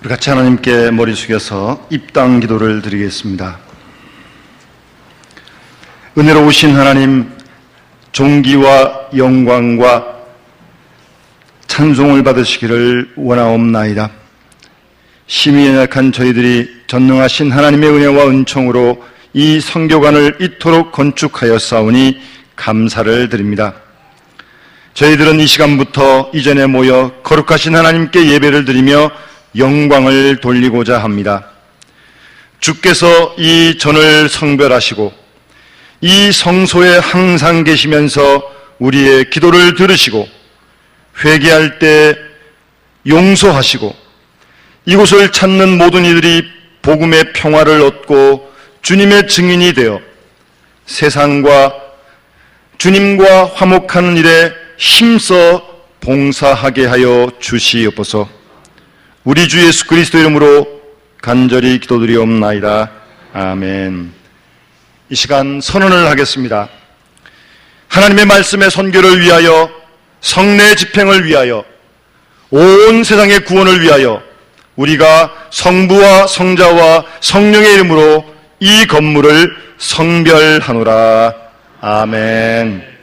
우리 같이 하나님께 머리 숙여서 입당 기도를 드리겠습니다. 은혜로우신 하나님, 존귀와 영광과 찬송을 받으시기를 원하옵나이다. 심히 연약한 저희들이 전능하신 하나님의 은혜와 은총으로 이 성교관을 이토록 건축하여 싸우니 감사를 드립니다. 저희들은 이 시간부터 이전에 모여 거룩하신 하나님께 예배를 드리며 영광을 돌리고자 합니다. 주께서 이 전을 성별하시고 이 성소에 항상 계시면서 우리의 기도를 들으시고 회개할 때 용서하시고 이곳을 찾는 모든 이들이 복음의 평화를 얻고 주님의 증인이 되어 세상과 주님과 화목하는 일에 힘써 봉사하게 하여 주시옵소서. 우리 주 예수 그리스도 이름으로 간절히 기도드리옵나이다. 아멘. 이 시간 선언을 하겠습니다. 하나님의 말씀의 선교를 위하여 성례 집행을 위하여 온 세상의 구원을 위하여 우리가 성부와 성자와 성령의 이름으로 이 건물을 성별하노라. 아멘.